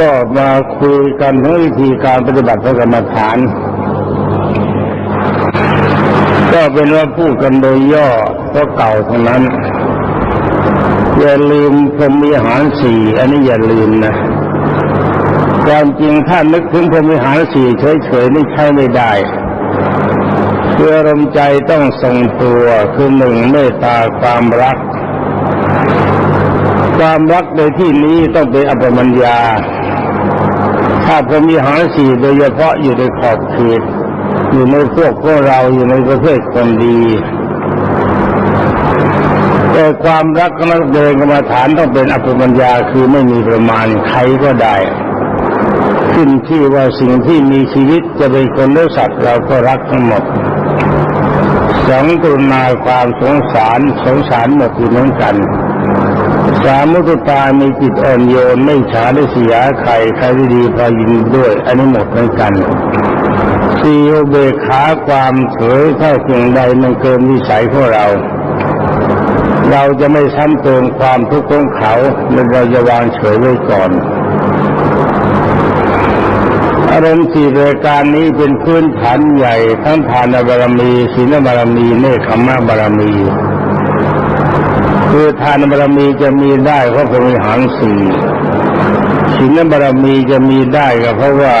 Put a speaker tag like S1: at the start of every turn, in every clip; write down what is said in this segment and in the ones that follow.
S1: ก็มาคุยกันถึงวิธีการปฏิบัติพระกรรมฐาน ก็เป็นว่าพูดกันโดยย่อก็เก่าทั้งนั้น อย่าลืมพรหมีหารสี่อันนี้อย่าลืมนะความจริงถ้านึกถึงพรหมิหารสี่เฉยๆนี่ใช้ไม่ได้คืออรมใจต้องทรงตัวคือหนึ่งเมตตาความรัก ความรักในที่นี้ต้องเป็นอัปมัญญา ถ้าพรมิหารสี่โดยเฉพาะอยู่ในขอบเขตอยู่ในพวกพวกเราอยู่ในประเภทคนดี แต่ความรักนักเดินกรรมฐานต้องเป็นอัปปมัญญาคือไม่มีประมาณใครก็ได้ ขึ้นที่ว่าสิ่งที่มีชีวิตจะเป็นคนหรือสัตว์เราก็รักทั้งหมดสองกรุณาความสงสารสงสารหมดอยู่เหมือนกัน สามุตตามีจิตอ่อนโยนไม่ฉาได้เสียใครใครที่ดีพอยินด้วย อันนี้หมดเหมือนกันสี่อุเบขาความเฉยถ้าสิ่งใดมันเกินวิสัยของเรา เราจะไม่ซ้ำเติมความทุกข์ของเขาเราจะวางเฉยไว้ก่อนอารมณ์สี่รายการนี้เป็นพื้นฐานใหญ่ ทั้งทานบารมีศีลบารมีเนคขมะบารมี คือทานบารมีจะมีได้เพราะพรมีหารสี่ศีลบารมีจะมีได้ก็เพราะว่า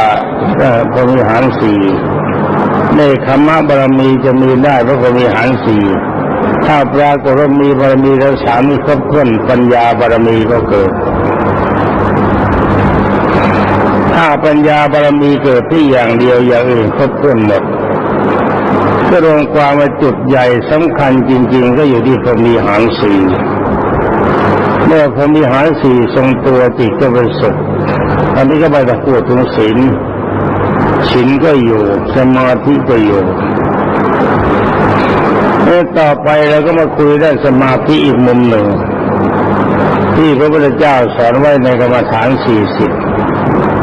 S1: พระมีหารสี่เนคขมะบารมีจะมีได้เพราะพรมีหารสี่ถ้าปรากฏว่ามีบารมีแล้วสามีครบถ้วนปัญญาบารมีก็เกิด ถ้าปัญญาบารมีเกิดที่อย่างเดียวอย่างอื่นครบถ้วนหมด ก็รวมความว่าจุดใหญ่สำคัญจริง ๆ ก็อยู่ที่พรมีหารสีเมื่อพรมีหารสีทรงตัวจิตก็เป็นสุขอันนี้ก็ไปตะพูดถึงศีลศีลก็อยู่สมาธิก็อยู่เมื่อต่อไปเราก็มาคุยได้สมาธิอีกมุมหนึ่ง ที่พระพุทธเจ้าสอนไว้ในกรรมฐานสี่สิบ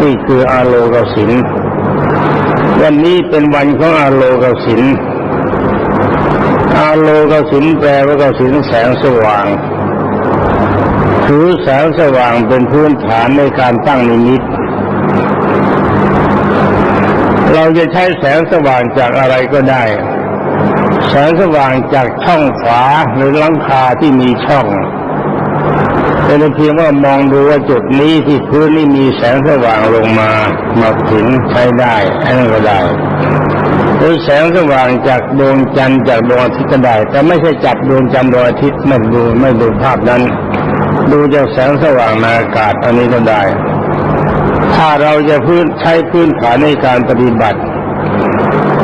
S1: นี่คืออาโลกสินวันนี้เป็นวันของอาโลกสิน อาโลกสินแปลว่ากสินแสงสว่างคือแสงสว่างเป็นพื้นฐานในการตั้งนิมิต เราจะใช้แสงสว่างจากอะไรก็ได้ แสงสว่างจากช่องฝาหรือหลังคาที่มีช่องเป็นเพียงว่ามองดูว่าจุดนี้ที่พื้นนี่มีแสงสว่างลงมามาถึงใช้ได้อันนั้นก็ได้ หรือแสงสว่างจากดวงจันทร์จากดวงอาทิตย์ก็ได้ แต่ไม่ใช่จับดวงจันทร์ดวงอาทิตย์ไม่ดูไม่ดูภาพนั้น ดูจากแสงสว่างในอากาศอันนี้ก็ได้ ถ้าเราจะพื้นใช้พื้นฐานในการปฏิบัติ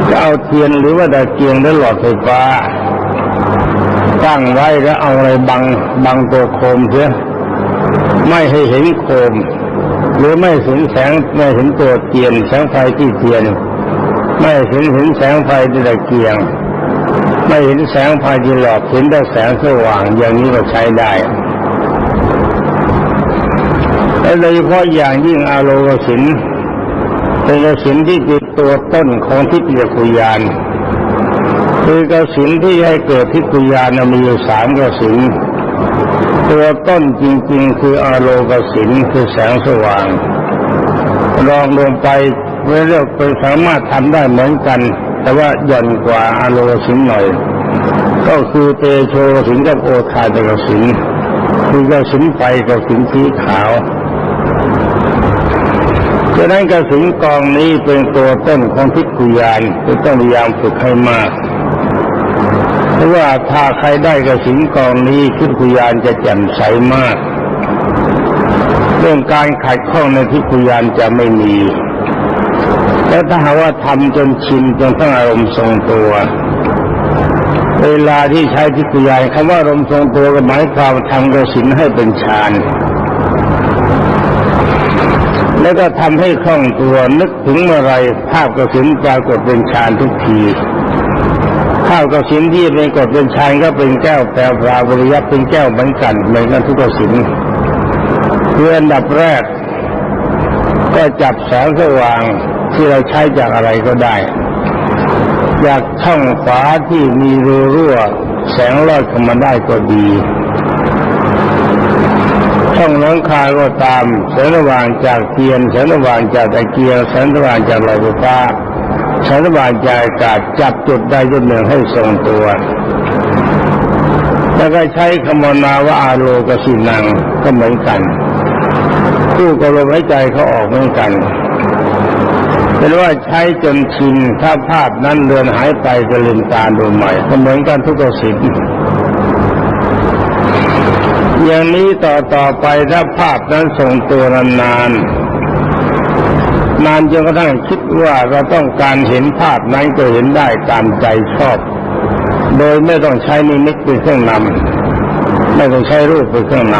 S1: จะเอาเทียนหรือว่าตะเกียงหรือหลอดไฟฟ้าตั้งไว้แล้วเอาอะไรบังบังตัวโคมเสียไม่ให้เห็นโคม หรือไม่เห็นแสงไม่เห็นตัวเทียนแสงไฟที่เทียน ไม่เห็นเห็นแสงไฟที่ตะเกียง ไม่เห็นแสงไฟที่หลอดเห็นแต่แสงสว่างอย่างนี้ก็ใช้ได้และโดยเฉพาะอย่างยิ่งอาโลกสินเป็นกสินที่ติดตัวต้นของทิพยคุยานคือกสินที่ให้เกิดทิพยานมีอยู่สามกสินตัวต้นจริง ๆ คืออาโลกสินคือแสงสว่างรองลงไป เรียกเป็นสามารถทำได้เหมือนกัน แต่ว่าหย่อนกว่าอาโลสินหน่อย ก็คือเตโชสินกับโอทาตกสินคือกสินไฟกับสินสีขาวฉะนั้นกสินกองนี้เป็นตัวต้นของทิกุยานจะต้องพยายามฝึกให้มากเพราะว่าถ้าใครได้กระสินกองนี้ทิกุยานจะแจ่มใสมาก เรื่องการขัดข้องในทิกุยานจะไม่มี แต่ถ้าหาว่าทำจนชินจนทั้งอารมณ์ทรงตัว เวลาที่ใช้ทิกุยาคำว่าอารมณ์ทรงตัวก็หมายความทำกระสินให้เป็นฌานแล้วก็ทำให้คล่องตัวนึกถึงเมื่อไรภาพกระสินปรากฏเป็นฌานทุกทีภาพกระสินที่เป็นกฏเป็นฌานก็เป็นแก้วแปลปราบริยัตเป็นแก้วเหมือนกันเหมือนกันทุกกระสินเพื่อนดับแรก ก็จับแสงสว่าง ที่เราใช้จากอะไรก็ได้ จากช่องฝาที่มีรูรั่ว แสงลอดเข้ามาได้ก็ดี ช่องหลังคาก็ตามแสงสว่างจากเทียนแสงสว่างจากตะเกียงแสงสว่างจากหลอดไฟฟ้าแสงสว่างจากอากาศจับจุดใดจุดหนึ่งให้ทรงตัวแล้วก็ใช้คำนาว่าอาโลกสินังก็เหมือนกันคู่กับลมหายใจเขาออกเหมือนกัน เป็นว่าใช้จนชินถ้าภาพนั้นเลือนหายไปจะลืมตาดูใหม่ก็เหมือนกันทุกสินอย่างนี้ต่อต่อไปถ้าภาพนั้นทรงตัวนานๆนานจนกระทั่งคิดว่าเราต้องการเห็นภาพนั้นก็เห็นได้ตามใจชอบ โดยไม่ต้องใช้นิมิตเป็นเครื่องนำไม่ต้องใช้รูปเป็นเครื่องน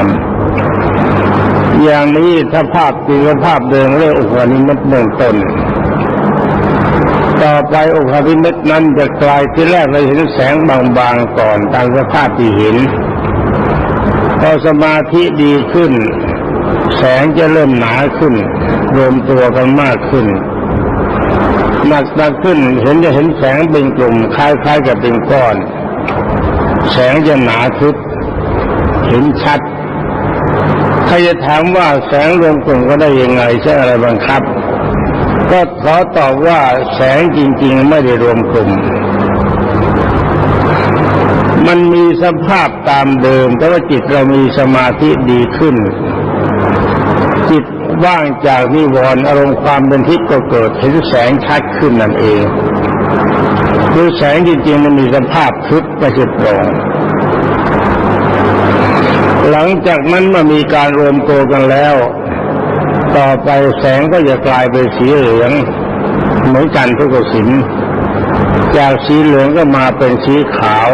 S1: ำอย่างนี้ถ้าภาพจริงกับภาพเดิมเรียกอุปนิมิตเบื้องต้น ต่อไปอุปนิมิตนั้นจะกลายที่แรกเราเห็นแสงบางๆก่อนตามสภาพที่เห็นพอสมาธิดีขึ้น แสงจะเริ่มหนาขึ้น รวมตัวกันมากขึ้นหนักหนักขึ้นเห็นจะเห็นแสงเป็นกลุ่มคล้ายๆกับเป็นก้อน แสงจะหนาทึบเห็นชัดใครจะถามว่าแสงรวมกลุ่มก็ได้ยังไงใช่อะไรบังคับ ก็ขอตอบว่าแสงจริง ๆ ไม่ได้รวมกลุ่ม มันมีสภาพตามเดิม แต่ว่าจิตเรามีสมาธิดีขึ้น จิตว่างจากนิวรณ์อารมณ์ความเป็นทิพย์ก็เกิดเห็นแสงชัดขึ้นนั่นเองคือแสงจริงๆมันมีสภาพทึบไม่ใช่โปร่งหลังจากนั้นมามีการรวมตัวกันแล้ว ต่อไปแสงก็จะกลายเป็นสีเหลือง เหมือนกันทุกสินจากสีเหลืองก็มาเป็นสีขาว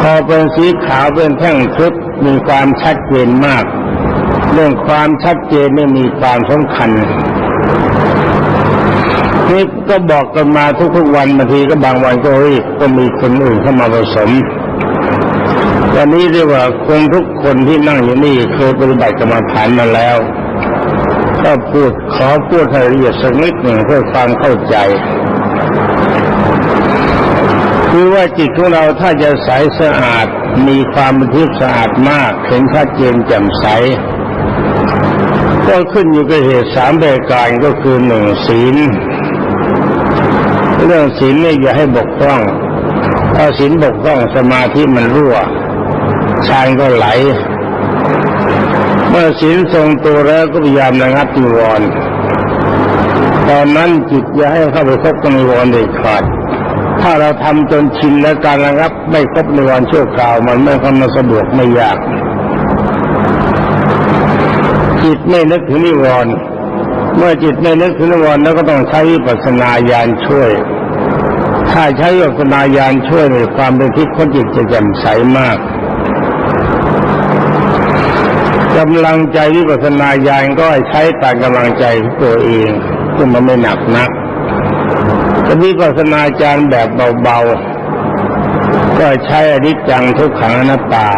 S1: พอเป็นสีขาวเป็นแท่งทึบมีความชัดเจนมาก เรื่องความชัดเจนไม่มีความสำคัญนี่ก็บอกกันมาทุกๆวันบางทีก็บางวันก็รีบก็มีคนอื่นเข้ามาผสม วันนี้เรียกว่าคนทุกคนที่นั่งอยู่นี่เคยปฏิบัติกรรมฐานมาแล้ว ก็พูดขอพูดให้ละเอียดสักนิดหนึ่งเพื่อความเข้าใจคือว่าจิตของเราถ้าจะใสสะอาดมีความบันทิพสะอาดมากเห็นชัดเจนแจ่มใสก็ขึ้นอยู่กับเหตุสามประการก็คือหนึ่งศีล เรื่องศีลเนี่ยอย่าให้บกพร่องถ้าศีลบกพร่องสมาธิมันรั่ว ฌานก็ไหล เมื่อศีลทรงตัวแล้วก็พยายามระงับนิวรตอนนั้นจิตอย่าให้เข้าไปคบกับนิวรณ์เด็ดขาด ถ้าเราทำจนชินแล้วการระงับไม่ครบในวันชั่วคราว มันไม่ค่อยมาสะดวกไม่ยาก จิตไม่นึกถึงนิวรณ์เมื่อจิตไม่นึกถึงนิวรณ์แล้วก็ต้องใช้วิปัสสนาญาณช่วย ถ้าใช้วิปัสสนาญาณช่วยในความเป็นทิพย์ของจิตจะแจ่มใสมาก กำลังใจวิปัสสนาญาณก็ใช้ตามกำลังใจของตัวเองซึ่งมันไม่หนักนักจะมีปัสนาจารย์แบบเบาๆ ก็ใช้อนิจจังทุกขังอนัตตา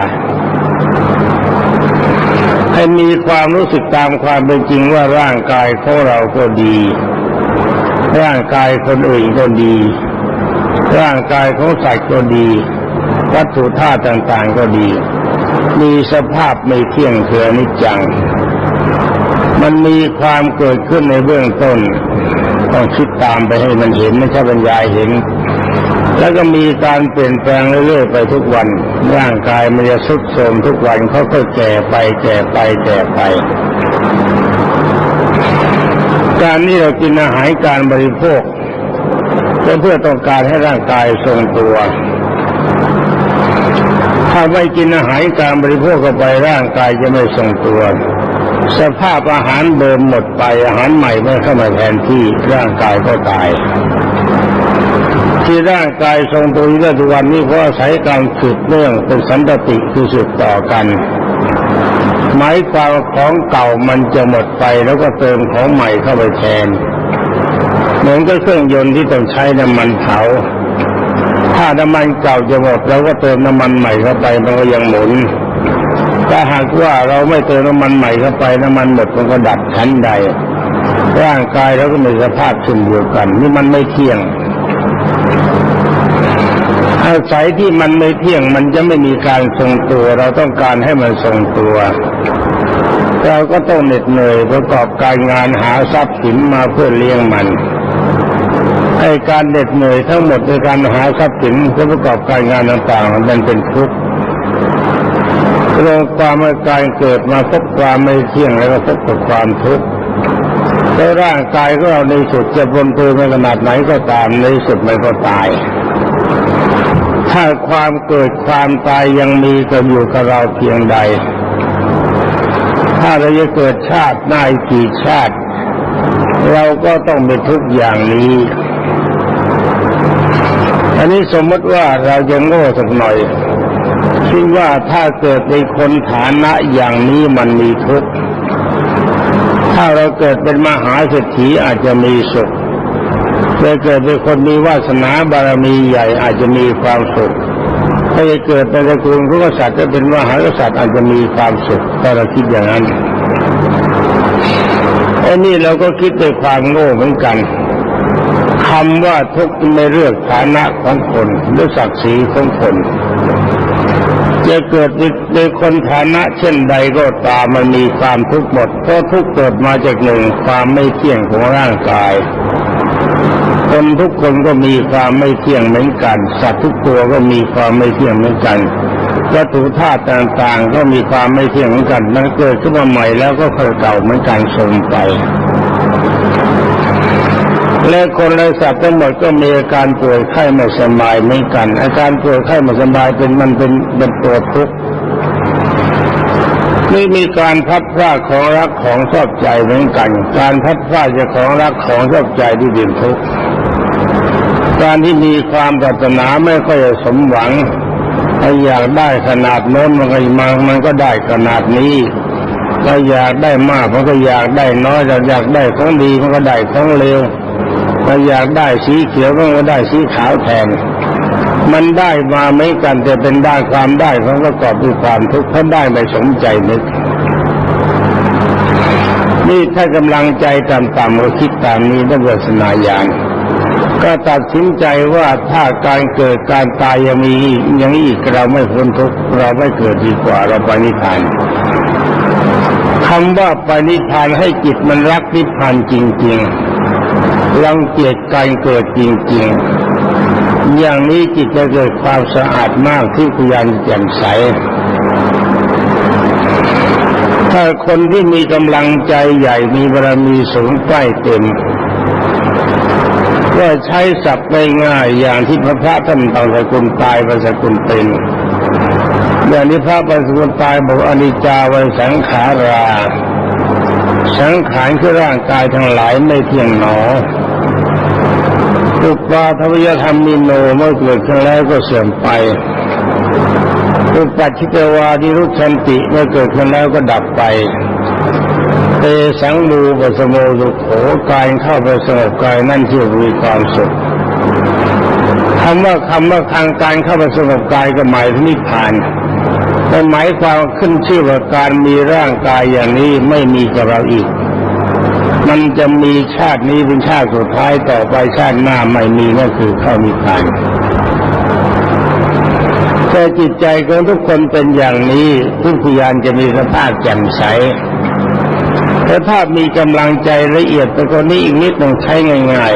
S1: ให้มีความรู้สึกตามความเป็นจริงว่าร่างกายของเราก็ดี ร่างกายคนอื่นก็ดี ร่างกายของสัตว์ก็ดี วัตถุธาตุต่างๆก็ดี มีสภาพไม่เที่ยงเคือนิจจัง มันมีความเกิดขึ้นในเบื้องต้น ต้องคิดตามไปให้มันเห็นไม่ใช่บรรยายเห็น แล้วก็มีการเปลี่ยนแปลงเรื่อยๆไปทุกวัน ร่างกายมันจะสุดโทรมทุกวันเขาก็แก่ไปแก่ไปแก่ไปการนี้เรากินอาหารการบริโภคก็เพื่อต้องการให้ร่างกายทรงตัวาไม่กินอาหารการบริโภคเข้าไปร่างกายจะไม่ทรงตัว สภาพอาหารเดิมหมดไปอาหารใหม่ไม่เข้ามาแทนที่ร่างกายก็ตาย ที่ร่างกายทรงตัวอยู่ได้ทุกวันนี้เพราะอาศัยการสืบเนื่องเป็นสันติคือสืบต่อกันหมายความของเก่ามันจะหมดไปแล้วก็เติมของใหม่เข้าไปแทนเหมือนกับเครื่องยนต์ที่ต้องใช้น้ำมันเผา ถ้าน้ำมันเก่าจะหมดเราก็เติมน้ำมันใหม่เข้าไปมันก็ยังหมุนถ้าหากว่าเราไม่เติมน้ำมันใหม่เข้าไปน้ำมันหมดมันก็ดับชั้นใด ร่างกายเราก็มีสภาพเช่นเดียวกัน นี่มันไม่เที่ยงออาศัยที่มันไม่เที่ยงมันจะไม่มีการทรงตัว เราต้องการให้มันทรงตัวเราก็ต้องเหน็ดเหนื่อยประกอบการงานหาทรัพย์สินมาเพื่อเลี้ยงมัน ไอ้การเหน็ดเหนื่อยทั้งหมดในการหาทรัพย์สินเพื่อประกอบการงานต่างๆมันเป็นทุกข์เรื่องความเมื่อการเกิดมาพบความไม่เที่ยงแล้วก็พบกับความทุกข์แล้วร่างกายของเราในสุดจะบนเพือขนาดไหนก็ตามในสุดมันก็ตาย ถ้าความเกิดความตายยังมีกันอยู่กับเราเพียงใด ถ้าเราจะเกิดชาติหน้าอีกกี่ชาติ เราก็ต้องเป็นทุกอย่างนี้ อันนี้สมมติว่าเราจะโง่สักหน่อยคิดว่าถ้าเกิดเป็นคนฐานะอย่างนี้มันมีทุกข์ถ้าเราเกิดเป็นมหาเศรษฐีอาจจะมีสุขถ้าเกิดเป็นคนมีวาสนาบารมีใหญ่อาจจะมีความสุขถ้าเกิดเป็นตระกูลพระกษัตริย์จะเป็นมหากษัตริย์อาจจะมีความสุขถ้าเราคิดอย่างนั้นไอ้นี่เราก็คิดด้วยความโง่เหมือนกัน คำว่าทุกข์ไม่เลือกฐานะของคนหรือศักดิ์ศรีของคน จะเกิดในคนฐานะเช่นใดก็ตามมันมีความทุกข์หมดเพราะทุกข์เกิดมาจากหนึ่งความไม่เที่ยงของร่างกายคนทุกคนก็มีความไม่เที่ยงเหมือนกัน สัตว์ทุกตัวก็มีความไม่เที่ยงเหมือนกันวัตถุธาตุต่างๆ ก็มีความไม่เที่ยงเหมือนกัน มันเกิดขึ้นมาใหม่แล้วก็ค่อยเก่าเหมือนกันทรงไป และคนและสัตว์ทั้งหมดก็มีอาการป่วยไข้ไม่สบายเหมือนกัน อาการป่วยไข้ไม่สบายเป็นมันเป็นเป็นตัวทุกข์ไม่มีการพัดพลาดของรักของชอบใจเหมือนกัน การพัดพลาดจากของรักของชอบใจที่เป็นทุกข์การที่มีความปรารถนาไม่ค่อยสมหวังถ้าอยากได้ขนาดโน้นมันก็มามันก็ได้ขนาดนี้ถ้าอยากได้มากมันก็อยากได้น้อยอยากได้ของดีมันก็ได้ของเลว ถ้าอยากได้สีเขียวก็ได้สีขาวแทน มันได้มาไม่กันแต่เป็นได้ความได้ของประกอบด้วยความทุกข์เพราะได้ไม่สมใจนึกนี่ถ้ากำลังใจต่ำๆก็คิดตามนี้ต้องเกิดสนาญาณก็ตัดสินใจว่าถ้าการเกิดการตายยังมีอย่างนี้อีกเราไม่พ้นทุกข์เราไม่เกิดดีกว่าเราไปนิพพานคำว่าไปนิพพานให้จิตมันรักนิพพานจริง ๆ รังเกียจการเกิดจริงๆ อย่างนี้จิตจะเกิดความสะอาดมากที่พยานแจ่มใส ถ้าคนที่มีกำลังใจใหญ่มีบารมีสูงใกล้เต็มก็ใช้ศัพท์ง่ายๆอย่างที่พระพระท่านต่างสกุลตายบรรสกุลเป็นอย่างนี้พระบรรสกุลตายบอกอนิจจาวันสังขารา สังขารคือร่างกายทั้งหลายไม่เที่ยงหนออุปาทวยธรรมมิโนเมื่อเกิดขึ้นแล้วก็เสื่อมไปอุปัชิตวาดิรุชันติเมื่อเกิดขึ้นแล้วก็ดับไป เตสังมูปสโมสุโขกายเข้าไปสงบกายนั่นที่มีความสุขคำว่าคำว่าทางการเข้าไปสงบกายก็หมายถึงนิพพาน แต่หมายความขึ้นชื่อว่าการมีร่างกายอย่างนี้ไม่มีกับเราอีก มันจะมีชาตินี้เป็นชาติสุดท้ายต่อไปชาติหน้าไม่มีนั่นคือเข้านิพพานแต่จิตใจของทุกคนเป็นอย่างนี้ทุกพยานจะมีสภาพแจ่มใสแต่ถ้ามีกำลังใจละเอียดแต่คนนี้อีกนิดหนึ่งใช้ง่าย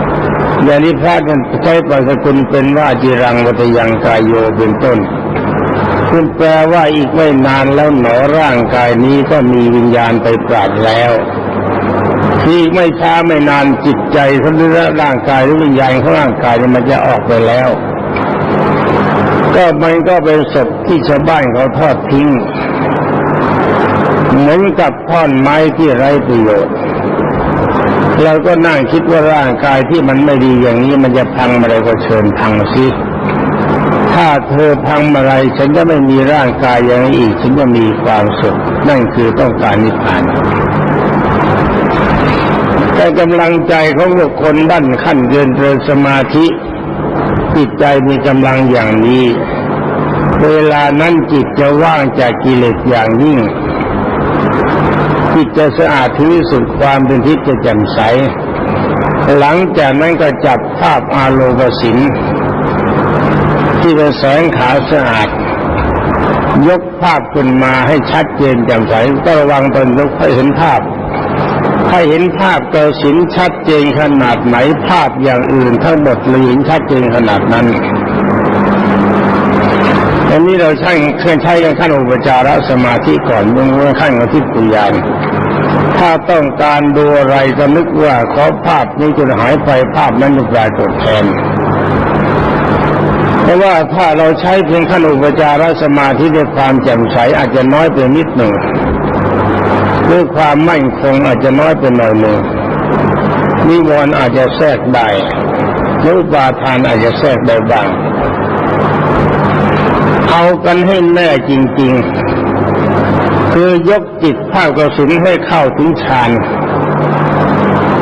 S1: ๆอย่างนี้พระท่านใช้ปัสกุลเป็นว่าจิรังวัตยังกายโยเป็นต้น คุณแปลว่าอีกไม่นานแล้วหนอร่างกายนี้ก็มีวิญญาณไปปราดแล้วที่ไม่ช้าไม่นานจิตใจทั้งเรื่องร่างกายหรือวิญญาณของร่างกายมันจะออกไปแล้ว ก็มันก็เป็นศพที่ชาวบ้านเขาทอดทิ้งเหมือนกับท่อนไม้ที่ไร้ประโยชน์เราก็นั่งคิดว่าร่างกายที่มันไม่ดีอย่างนี้มันจะพังอะไรก็เชิญพังสิ ถ้าเธอพังอะไร ฉันจะไม่มีร่างกายอย่างนี้อีก ฉันจะมีความสุข นั่นคือต้องการนิพพานแต่กำลังใจของบุคคลด้านขั้นเกินเริสมาธิจิตใจมีกำลังอย่างนี้ เวลานั้นจิตจะว่างจากกิเลสอย่างยิ่ง จิตจะสะอาดที่สุดความเป็นทิพย์จะแจ่มใส หลังจากนั้นก็จับภาพอาโลกสิน ที่เป็นแสงขาวสะอาดยกภาพขึ้นมาให้ชัดเจนแจ่มใสก็ระวังตอนยกให้เห็นภาพ ถ้าเห็นภาพเกิดสินชัดเจนขนาดไหนภาพอย่างอื่นทั้งหมดเลยเห็นชัดเจนขนาดนั้นอันนี้เราใช้เครื่องใช้กันขั้นอุปจารสมาธิก่อนเมื่อขั้นองทิพยานถ้าต้องการดูอะไรก็นึกว่าขอภาพนี้จะหายไปภาพนั้นจะปรากฏแทน เพราะว่าถ้าเราใช้เพียงขั้นอุปจารสมาธิด้วยความแจ่มใสอาจจะน้อยไปนิดหนึ่งด้วยความมั่นคงอาจจะน้อยไปหน่อยหนึ่งนิวรณ์อาจจะแทรกได้หรืออุปาทานอาจจะแทรกได้บ้างเอากันให้แน่จริง ๆ คือยกจิตภาพกระสินให้เข้าถึงฌาน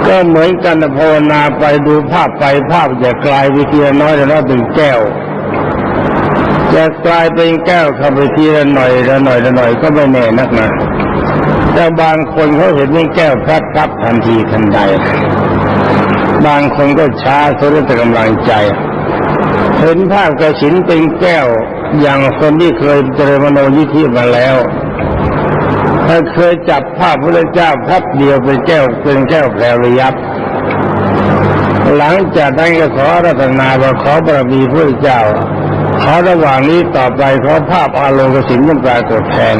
S1: ก็เหมือนกันภาวนาไปดูภาพไปภาพจะกลายไปทีละน้อยแล้วน้อยเป็นแก้ว จะกลายเป็นแก้วเข้าไปทีละหน่อยละหน่อยละหน่อยก็ไม่แน่นักนะแต่บางคนเขาเห็นเป็นแก้วพลัดพลับทันทีทันใด บางคนก็ช้าเขาเรื่องกำลังใจ เห็นภาพกระสินเป็นแก้วอย่างคนที่เคยเจริญมโนยิธิมาแล้วถ้าเคยจับภาพพระเจ้าพับเดียวเป็นแก้วเป็นแก้วแพรวยับ หลังจากนั้นก็ขอรัตนาว่าขอบารมีพระเจ้า ขอระหว่างนี้ต่อไปขอภาพอาโลกสินมันปรากฏแทน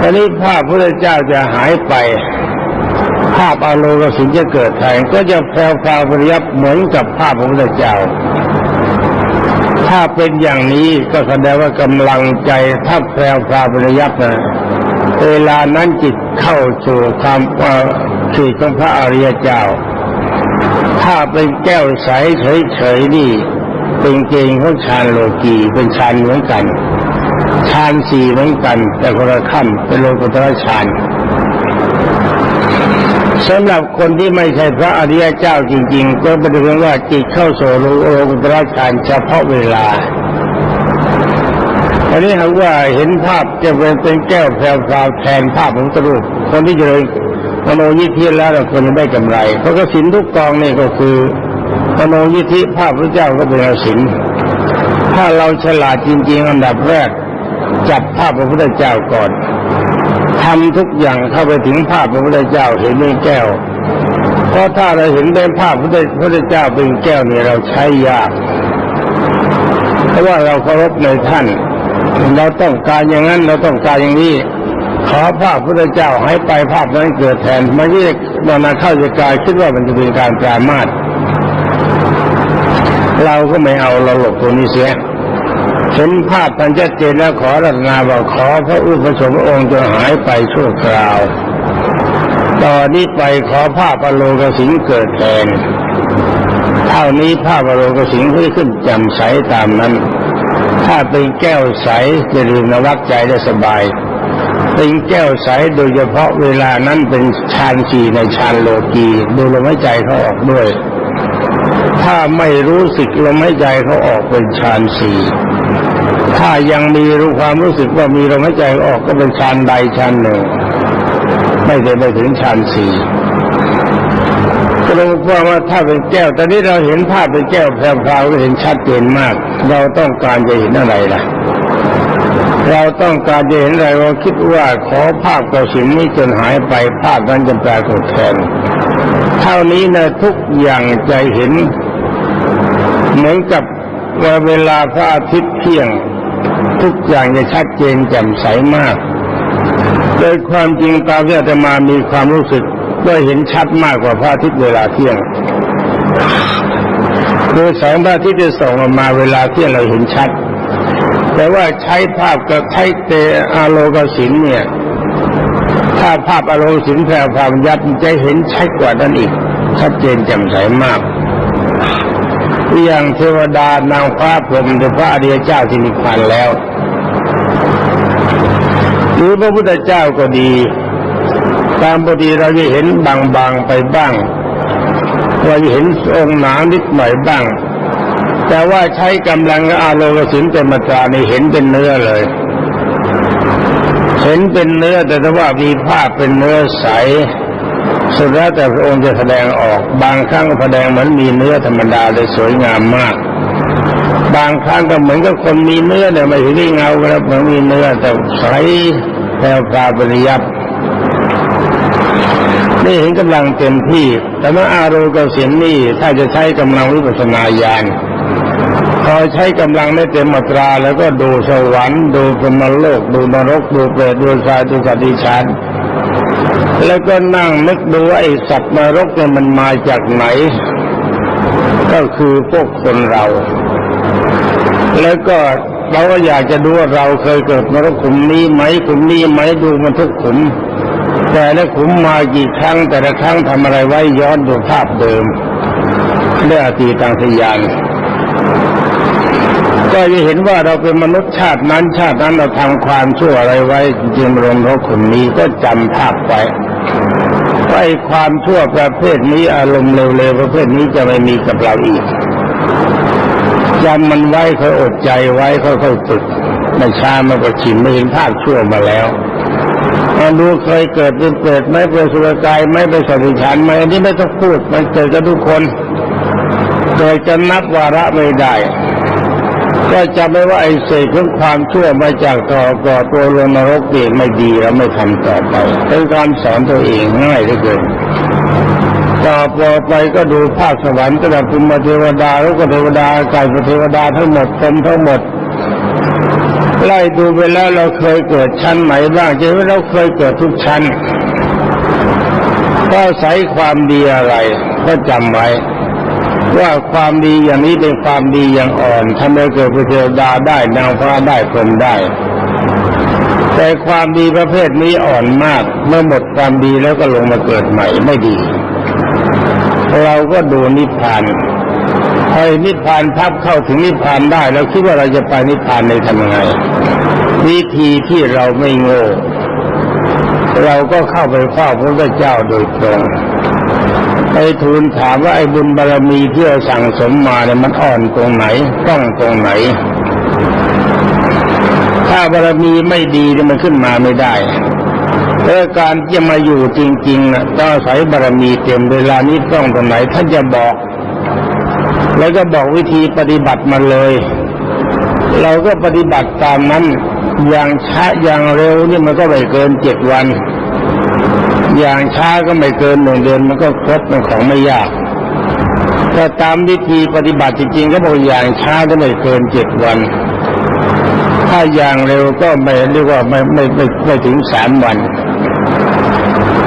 S1: ตอนนี้ภาพพระเจ้าจะหายไป ภาพอาโลกสินจะเกิดแทนก็จะแพรวพาวปริยับเหมือนกับภาพพระพุทธเจ้า ถ้าเป็นอย่างนี้ก็แสดงว่ากำลังใจถ้าแพรวพาวปริยับนะเวลานั้นจิตเข้าสู่ความขีดของพระอริยเจ้า ถ้าเป็นแก้วใสเฉยๆนี่ เป็นเกณฑ์ของฌานโลกีเป็นฌานเหมือนกันฌานสี่เหมือนกัน แต่คนละขั้นเป็นโลกุตระฌานสำหรับคนที่ไม่ใช่พระอริยเจ้าจริง ๆ ก็เป็นเพียงว่าจิตเข้าสู่โลกุตระฌานเฉพาะเวลาอันนี้หากว่าเห็นภาพจะเป็นเป็นแก้วแพรวแทนภาพของตรูปคนที่เจริญมโนยิทธิแล้วควรจะได้กำไร เพราะก็สินทุกกองนี่ก็คือ มโนยิธิภาพพระเจ้าก็เป็นกสินถ้าเราฉลาดจริง ๆ อันดับแรก จับภาพพระพุทธเจ้าก่อนทำทุกอย่างเข้าไปถึงภาพพระพุทธเจ้าเห็นเป็นแก้ว เพราะถ้าเราเห็นเป็นภาพพระพุทธเจ้าเป็นแก้วเนี่ยเราใช้ยาก เพราะว่าเราเคารพในท่าน เราต้องการอย่างนั้นเราต้องการอย่างนี้ขอภาพพระเจ้าให้ไปภาพนั้นเกิดแทนไม่ใช่มานาเข้าจกายคิดว่ามันจะเป็นการปรามาส เราก็ไม่เอาเราหลบตรงนี้เสียเห็นภาพมันชัดเจนแล้วขอรัตนาบอกขอพระอุปสมบทองค์จะหายไปชั่วคราว ตอนนี้ไปขอภาพอโลกสิงเกิดแทน เท่านี้ภาพอโลกสิงก็ขึ้นจำใสตามนั้น ถ้าเป็นแก้วใสจะลืมนวักใจได้สบาย เป็นแก้วใสโดยเฉพาะเวลานั้นเป็นฌานสี่ในฌานโลกีดูลมหายใจเขาออกด้วย ถ้าไม่รู้สึกลมหายใจเขาออกเป็นฌานสี่ถ้ายังมีรู้ความรู้สึกว่ามีลมหายใจออกก็เป็นฌานใดฌานหนึ่ง ไม่ได้ไปถึงฌานสี่ก็ลงควาว่าถ้าเป็นแก้ว ตอนนี้เราเห็นภาพเป็นแก้วแพรวๆก็เห็นชัดเจนมาก เราต้องการจะเห็นอะไรล่ะ เราต้องการจะเห็นอะไรเราคิดว่าขอภาพกระสินนี้จนหายไปภาพนั้นจะปรากฏแทนเท่านี้นะทุกอย่างใจเห็น เหมือนกับว่าเวลาพระอาทิตย์เที่ยง ทุกอย่างจะชัดเจนแจ่มใสมาก โดยความจริงตามที่อาตมามีความรู้สึกว่าเห็นชัดมากกว่าพระอาทิตย์เวลาเที่ยงโดยแสงพระอาทิตย์จะส่องออกมาเวลาเที่ยงเราเห็นชัด แต่ว่าใช้ภาพกับใช้เตอาโลกสินเนี่ย ถ้าภาพอารมณ์สินแพรวามยับจะเห็นชัดกว่านั้นอีก ชัดเจนแจ่มใสมาก อย่างเทวดานางฟ้าพรหมหรือพระอริยเจ้าที่มีพันแล้ว หรือพระพุทธเจ้าก็ดี ตามปกติเราจะเห็นบางๆไปบ้างเราจะเห็นองค์หนานิดหน่อยบ้าง แต่ว่าใช้กำลังอาโลกสินเป็นมาตราในเห็นเป็นเนื้อเลย เห็นเป็นเนื้อแต่ว่ามีภาพเป็นเนื้อใส สุดแล้วแต่พระองค์จะแสดงออก บางครั้งแสดงเหมือนมีเนื้อธรรมดาเลยสวยงามมาก บางครั้งก็เหมือนกับคนมีเนื้อเนี่ยไม่ถึงได้เงาครับเหมือนมีเนื้อแต่ใสแพรวพราบริยับนี่เห็นกำลังเต็มที่ แต่ว่าอารมณ์กับเสียงนี่ถ้าจะใช้กำลังวิปัสนาญาณพอใช้กำลังได้เต็มมาตรา แล้วก็ดูสวรรค์ดูพรหมโลก ดูนรก ดูเปรตดูชายดูสัตว์ดิฉัน แล้วก็นั่งนึกดูว่าไอ้สัตว์นรกเนี่ยมันมาจากไหน ก็คือพวกคนเรา แล้วก็เราก็อยากจะดูว่าเราเคยเกิดนรกขุมนี้ไหมขุมนี้ไหมดูมันทุกขุม แต่ละขุมมากี่ครั้ง แต่ละครั้งทำอะไรไว้ย้อนดูภาพเดิมเรื่องอตีตังสยานก็จะเห็นว่าเราเป็นมนุษย์ชาตินั้นชาตินั้นเราทำความชั่วอะไรไว้จึงลงนรกขุมนี้ก็จำภาพไว้ ไอ้ความชั่วประเภทนี้อารมณ์เร็วๆประเภทนี้จะไม่มีกับเราอีกจำมันไว้ค่อยอดใจไว้ค่อยฝึกไม่ช้ามันก็ชินไม่เห็นภาพชั่วมาแล้วมาดูเคยเกิดเป็นเปรตไหมเป็นสุรกายไหมเป็นสัตว์ดิฉันไหมอันนี้ไม่ต้องพูดมันเกิดกับทุกคนเกิดจะนับวาระไม่ได้ ก็จำไว้ว่าไอ้เศษของความชั่วมาจากต่อก่อตัวลงนรกเองไม่ดีแล้วไม่ทำต่อไปเป็นการสอนตัวเองง่ายเหลือเกินต่อไปก็ดูภาคสวรรค์ก็แบบภูมิเทวดาแล้วก็เทวดาไก่เทวดาทั้งหมดพรมทั้งหมดไล่ดูไปแล้วเราเคยเกิดชั้นไหนบ้างจะว่าเราเคยเกิดทุกชั้นก็ใส่ความดีอะไรก็จำไว้ ว่าความดีอย่างนี้เป็นความดีอย่างอ่อนทำให้เกิดเป็นเทวดาได้นางฟ้าได้พรหมได้ แต่ความดีประเภทนี้อ่อนมาก เมื่อหมดความดีแล้วก็ลงมาเกิดใหม่ไม่ดี เราก็ดูนิพพานพอนิพพานพับเข้าถึงนิพพานได้เราคิดว่าเราจะไปนิพพานในทำยังไงวิธีที่เราไม่โง่เราก็เข้าไปเฝ้าพระพุทธเจ้าโดยตรง ไปทูลถามว่าไอ้บุญบารมีที่เราสั่งสมมาเนี่ยมันอ่อนตรงไหนต้องตรงไหน ถ้าบารมีไม่ดีเนี่ยมันขึ้นมาไม่ได้เออการจะมาอยู่จริงๆนะต้องอาศัยบารมีเต็มเวลานี้ต้องตรงไหนท่านจะบอก แล้วก็บอกวิธีปฏิบัติมาเลย เราก็ปฏิบัติตามนั้นอย่างช้าอย่างเร็วนี่มันก็ไม่เกินเจ็ดวัน อย่างช้าก็ไม่เกินหนึ่งเดือนมันก็ครบเป็นของไม่ยากแต่ตามวิธีปฏิบัติจริงๆก็บอกอย่างช้าก็ไม่เกินเจ็ดวัน ถ้าอย่างเร็วก็ไม่เรียกว่าไม่ไม่ไม่ไม่ถึงสามวัน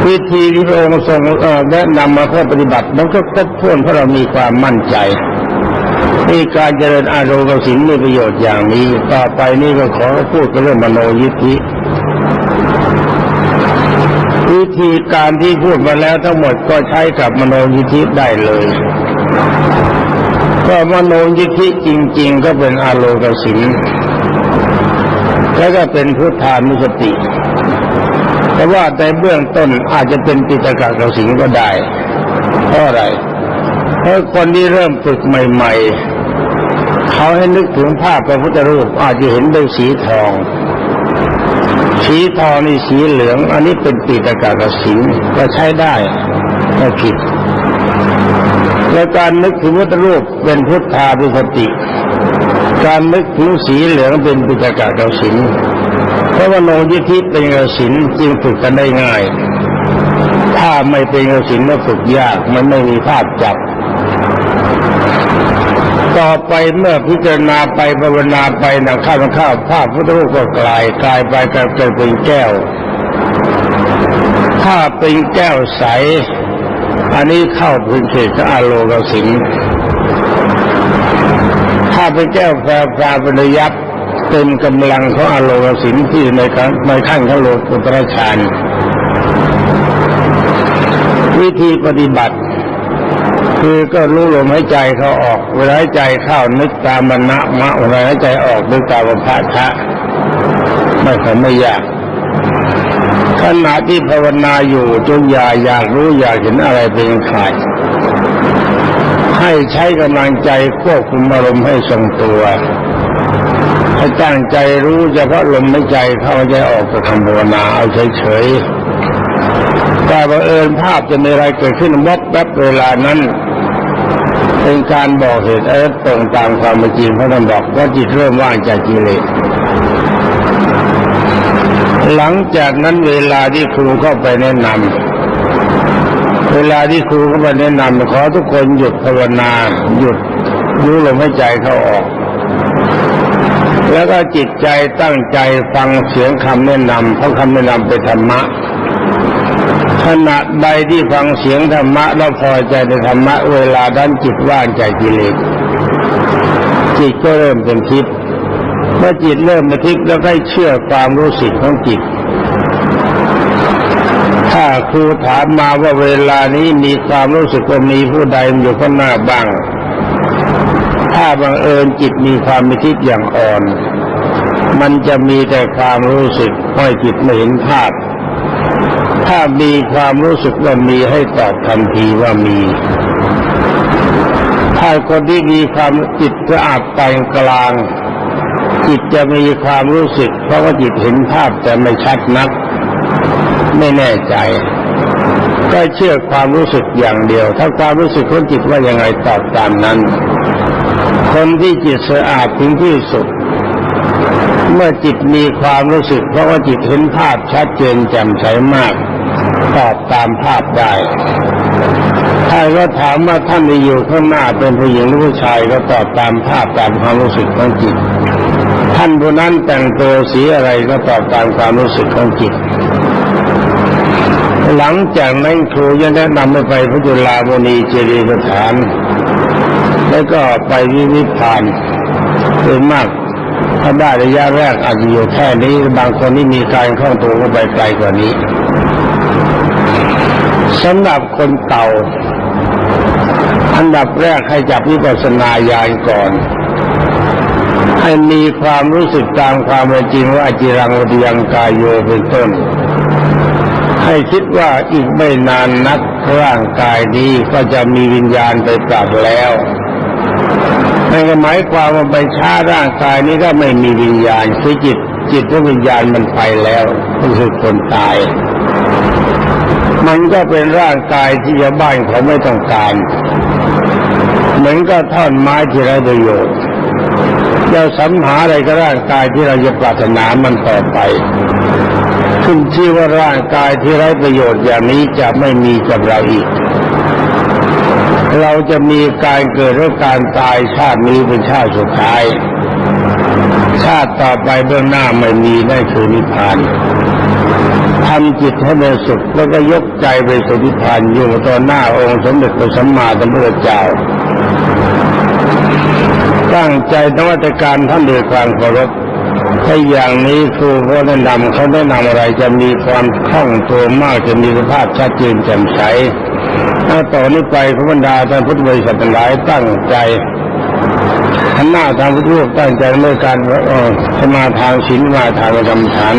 S1: วิธีที่พระองค์ทรงแนะนำมาเพื่อปฏิบัติมันก็ครบถ้วนเพราะเรามีความมั่นใจนี่การเจริญอารมณ์สินมีประโยชน์อย่างนี้ ต่อไปนี่ก็ขอพูดเรื่องมโนยิทธิวิ ธีการที่พูดมาแล้วทั้งหมดก็ใช้กับมโนยิทธิได้เลยก็มโนยิทธิจริง ๆ ก็เป็นอารมณ์สินแล้วก็เป็นพุทธานุสติ แต่ว่าในเบื้องต้นอาจจะเป็นปิตกะกสิงก็ได้ เพราะอะไร เพราะคนที่เริ่มฝึกใหม่ ๆ เขาให้นึกถึงภาพพระพุทธรูปอาจจะเห็นเป็นสีทอง สีทองนี่สีเหลือง อันนี้เป็นปิตากะกสิงก็ใช้ได้ไม่ผิดและการนึกถึงพุทธรูปเป็นพุทธานุสติ การนึกถึงสีเหลืองเป็นปิตากะกสินเพราะว่าโนยิทธิเป็นกสินจึงฝึกกันได้ง่าย ถ้าไม่เป็นกสินก็ฝึกยากมันไม่มีภาพจับ ต่อไปเมื่อพิจารณาไปภาวนาไปนะข้าวข้าวภาพพุทธรูปก็กลายกลายไปกลายเป็นแก้ว ถ้าเป็นแก้วใส อันนี้เข้าพื้นเขตองอโลกสินถ้าเป็นแก้วแปรปราบริยับเต็มกำลังของอโลกสินที่ในขั้นในขั้นของโลกุตระชานวิธีปฏิบัติ คือก็รู้ลมหายใจเขาออก เวลาหายใจเข้านึกตามมณะมะเวลาหายใจออกนึกตามพระทะไม่ค่อยไม่ยากขณะที่ภาวนาอยู่จงอย่าอยากรู้อยากเห็นอะไรเป็นขาดให้ใช้กำลังใจควบคุมอารมณ์ให้ทรงตัว ให้ตั้งใจรู้เฉพาะลมหายใจเข้าใจออกก็ทำภาวนาเอาเฉยๆ แต่บังเอิญภาพจะมีอะไรเกิดขึ้นวับแวบเวลานั้น เป็นการบอกเหตุเออตรงตามความเป็นจริงเพราะท่านบอกว่าจิตเริ่มว่างจากกิเลสหลังจากนั้นเวลาที่ครูเข้าไปแนะนำเวลาที่ครูเข้าไปแนะนำขอทุกคนหยุดภาวนาหยุดรู้ลมหายใจเข้าออก แล้วก็จิตใจตั้งใจฟังเสียงคำแนะนำเพราะคำแนะนำเป็นธรรมะ ขณะใดที่ฟังเสียงธรรมะแล้วพอใจในธรรมะเวลาด้านจิตว่างจากกิเลสจิตก็เริ่มเป็นทิพย์เมื่อจิตเริ่มเป็นทิพย์แล้วก็เชื่อความรู้สึกของจิต ถ้าครูถามมาว่าเวลานี้มีความรู้สึกว่ามีผู้ใดอยู่ข้างหน้าบ้าง ถ้าบังเอิญจิตมีความมีทิพย์อย่างอ่อน มันจะมีแต่ความรู้สึกไม่จิตไม่เห็นภาพ ถ้ามีความรู้สึกว่ามีให้ตอบทันทีว่ามี ถ้าคนที่มีความจิตสะอาดปานกลาง จิตจะมีความรู้สึก เพราะว่าจิตเห็นภาพแต่ไม่ชัดนัก ไม่แน่ใจ ก็เชื่อความรู้สึกอย่างเดียว ถ้าความรู้สึกของจิตว่ายังไงตอบตามนั้น คนที่จิตสะอาดถึงที่สุด เมื่อจิตมีความรู้สึก เพราะว่าจิตเห็นภาพชัดเจนแจ่มใสมากตอบตามภาพได้ถ้าก็ถามว่าท่านที่อยู่ข้างหน้าเป็นผู้หญิงหรือผู้ชายก็ตอบตามภาพตามความรู้สึกของจิต ท่านผู้นั้นแต่งตัวสีอะไรก็ตอบตามความรู้สึกของจิต หลังจากนั้นครูยังแนะนำให้ไปพระจุลามณีเจดีย์สถาน แล้วก็ไปวิวิพานโดยมาก ถ้าได้ระยะแรกอาจจะอยู่แค่นี้บางคนที่มีการคล่องตัวก็ไปไกลกว่านี้สำหรับคนเก่า อันดับแรกให้จับวิปัสสนาญาณก่อน ให้มีความรู้สึกตามความเป็นจริงว่าอจิรังวติยังกายโยเป็นต้น ให้คิดว่าอีกไม่นานนักร่างกายนี้ก็จะมีวิญญาณไปปรับแล้ว นั่นก็หมายความว่าไปช้าร่างกายนี้ก็ไม่มีวิญญาณคือจิต จิตและวิญญาณมันไปแล้วก็คือคนตาย มันก็เป็นร่างกายที่ชาวบ้านเขาไม่ต้องการเหมือนก็ท่อนไม้ที่ไร้ประโยชน์เราสรรหาอะไรก็ร่างกายที่เราจะปรารถนามันต่อไปขึ้นชื่อว่าร่างกายที่ไร้ประโยชน์อย่างนี้จะไม่มีกับเราอีก เราจะมีการเกิดและการตายชาตินี้เป็นชาติสุดท้าย ชาติต่อไปเบื้องหน้าไม่มีได้คือนิพพานทำจิตให้เป็นสุขแล้วก็ยกใจไปสู่นิพพานอยู่ต่อหน้าองค์สมเด็จพระสัมมาสัมพุทธเจ้าตั้งใจนวัตการท่านด้วยความเคารพถ้าอย่างนี้ครูเขาแนะนำเขาแนะนำอะไรจะมีความคล่องตัวมากจะมีสภาพชัดเจนแจ่มใส ถ้าต่อนี้ไปพระบรรดาท่านพุทธบริษัทหลายตั้งใจหันหน้าทางพุทธรูปตั้งใจเมื่อการสมาทานศีลมาทานกรรมฐาน